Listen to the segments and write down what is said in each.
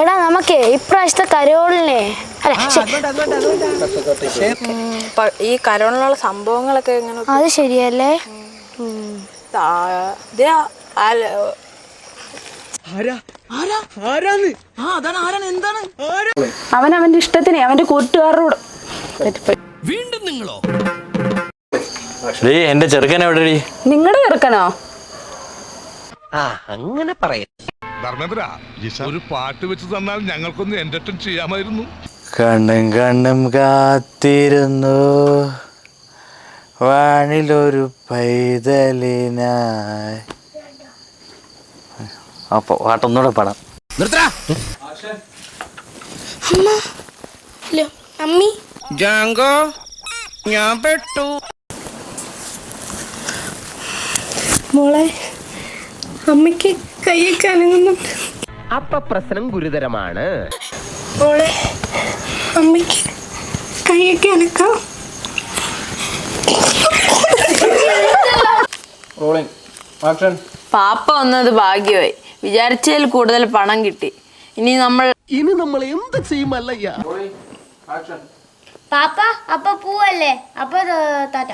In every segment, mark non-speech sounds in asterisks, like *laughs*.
എടാ നമുക്ക് ഇപ്രാവശ്യത്തെ കരോളിനെ ഈ കരോളിനുള്ള സംഭവങ്ങളൊക്കെ എങ്ങനെ അത് ശരിയല്ലേ? അവൻ അവന്റെ ഇഷ്ടത്തിന് അവന്റെ കൂട്ടുകാരോട് ഡേ എന്റെ ചെറുക്കൻ എവിടെടി? നിങ്ങളുടെ ചെറുക്കനോ? ധർമ്മേന്ദ്ര ഒരു പാട്ട് വെച്ച് തന്നാൽ ഞങ്ങൾക്കൊന്ന് എന്റർടൈൻ ചെയ്യാമായിരുന്നു. കണ്ണും കണ്ണും കാത്തിരുന്നു. വാണിലൊരു പൈതലിനായി. അപ്പൊ പാട്ടൊന്നുകൂടെ പാടാം. ഇല്ല, അമ്മി. ജാങ്കോ ഞാൻ പെട്ടു. മോളെ അമ്മയ്ക്ക് കൈയൊക്കെ അനങ്ങുന്നുണ്ട് അപ്പ പ്രശ്നം ഗുരുതരമാണ്. മോളെ അമ്മയ്ക്ക് കൈയൊക്കെ അനക്കാം റോളിംഗ് ആക്ഷൻ. പാപ്പ വന്നത് ഭാഗ്യമായി. വിചാരിച്ചതിൽ കൂടുതൽ പണം കിട്ടി. ഇനി നമ്മൾ ഇനി നമ്മൾ എന്ത് ചെയ്യുമല്ലയ്യ ആക്ഷൻ. പാപ്പ അപ്പൊ പൂവല്ലേ? അപ്പൊ താറ്റ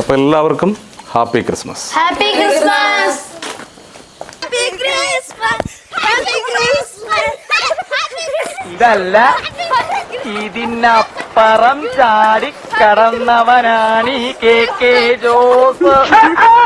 അപ്പോൾ എല്ലാവർക്കും happy Christmas happy Christmas happy Christmas happy Christmas ഇതല്ല ഇതിനപ്പുറം ചാടി കടന്നവനാണ് ഈ കെ കെ ജോസ്. *laughs*